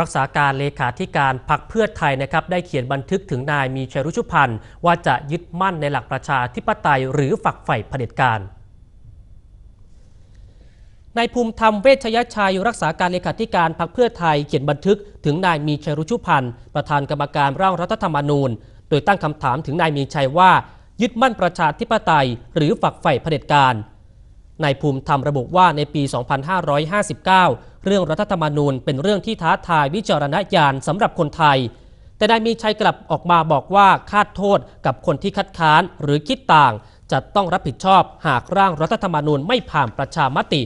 รักษาการเลขาธิการพรรคเพื่อไทยนะครับได้เขียนบันทึกถึงนายมีชัยรุชุพันธ์ว่าจะยึดมั่นในหลักประชาธิปไตยหรือฝักใฝ่เผด็จการนายภูมิธรรมเวชยชัยรักษาการเลขาธิการพรรคเพื่อไทยเขียนบันทึกถึงนายมีชัยรุชุพันธ์ประธานกรรมการร่างรัฐธรรมนูญ โดยตั้งคำถามถึงนายมีชัยว่า ยึดมั่นประชาธิปไตย หรือฝักใฝ่เผด็จการ นายภูมิธรรมระบุว่าในปี 2559 เรื่องรัฐธรรมนูญเป็นเรื่องที่ท้าทายวิจารณญาณสำหรับคนไทย แต่นายมีชัยกลับออกมาบอกว่าคาดโทษกับคนที่คัดค้านหรือคิดต่าง จะต้องรับผิดชอบหากร่างรัฐธรรมนูญไม่ผ่านประชามติ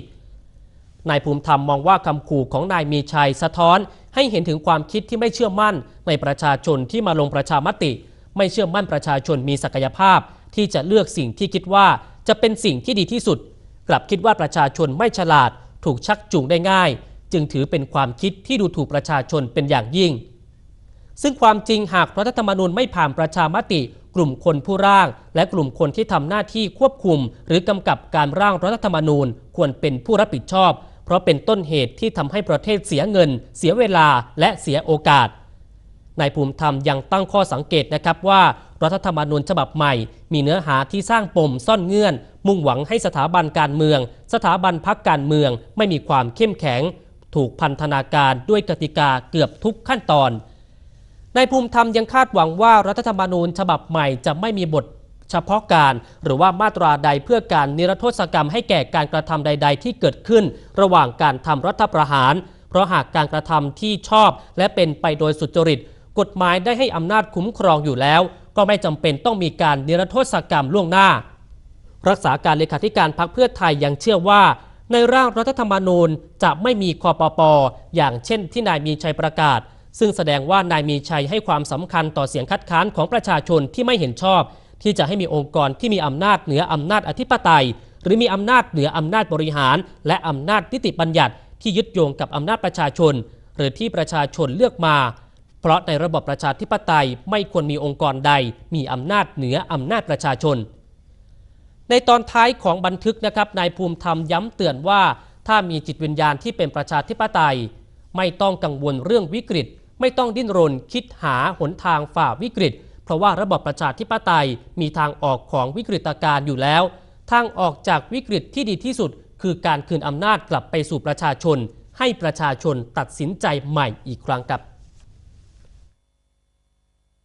นายภูมิธรรมมองว่าคำขู่ของนายมีชัยสะท้อน ให้เห็นถึงความคิดที่ไม่เชื่อมั่นในประชาชนที่มาลงประชามติ ไม่เชื่อมั่นประชาชนมีศักยภาพ ที่จะเลือกสิ่งที่คิดว่าจะเป็นสิ่งที่ดีที่สุด กลับคิดว่าประชาชนไม่ฉลาดถูกชักจูงได้ง่าย จึงถือเป็นความคิดที่ดูถูกประชาชนเป็นอย่างยิ่ง ซึ่งความจริงหากรัฐธรรมนูญไม่ผ่านประชามติ กลุ่มคนผู้ร่าง และกลุ่มคนที่ทำหน้าที่ควบคุม หรือกำกับการร่างรัฐธรรมนูญควรเป็นผู้รับผิดชอบ เพราะเป็นต้นเหตุที่ทำให้ประเทศเสียเงิน เสียเวลาและเสียโอกาสนายภูมิธรรมยังตั้งข้อสังเกตนะครับว่า รัฐธรรมนูญฉบับใหม่ มีเนื้อหาที่สร้างปมซ่อนเงื่อน มุ่งหวังให้สถาบันการเมือง สถาบันพักการเมืองไม่มีความเข้มแข็ง ถูกพันธนาการด้วยกติกาเกือบทุกขั้นตอนนายภูมิธรรมยังคาดหวังว่ารัฐธรรมนูญฉบับใหม่จะไม่มีบทเฉพาะการ หรือว่ามาตราใดเพื่อการนิรโทษกรรมให้แก่การกระทำใด ๆ ที่เกิดขึ้น ระหว่างการทำรัฐประหาร เพราะหากการกระทำที่ชอบและเป็นไปโดยสุจริต กฎหมายได้ให้อำนาจคุ้มครองอยู่แล้ว ก็ไม่จำเป็นต้องมีการนิรโทษกรรมล่วงหน้า รักษาการเลขาธิการพรรคเพื่อไทยยังเชื่อว่า ในร่างรัฐธรรมนูญจะไม่มีคอปปออย่างเช่นที่นายมีชัยประกาศ ซึ่งแสดงว่านายมีชัยให้ความสำคัญต่อเสียงคัดค้านของประชาชนที่ไม่เห็นชอบ ที่จะให้มีองค์กรที่มีอำนาจเหนืออำนาจอธิปไตย หรือมีอำนาจเหนืออำนาจบริหาร และอำนาจนิติบัญญัติ ที่ยึดโยงกับอำนาจประชาชน หรือที่ประชาชนเลือกมาเพราะในระบบประชาธิปไตยไม่ควรมีองค์กรใด มีอำนาจเหนืออำนาจประชาชน ในตอนท้ายของบันทึกนะครับนายภูมิธรรมย้ำเตือนว่า ถ้ามีจิตวิญญาณที่เป็นประชาธิปไตย ไม่ต้องกังวลเรื่องวิกฤต ไม่ต้องดิ้นรนคิดหาหนทางฝ่าวิกฤต เพราะว่าระบบประชาธิปไตยมีทางออกของวิกฤตการณ์อยู่แล้ว ทางออกจากวิกฤตที่ดีที่สุด คือการคืนอำนาจกลับไปสู่ประชาชน ให้ประชาชนตัดสินใจใหม่อีกครั้งครับ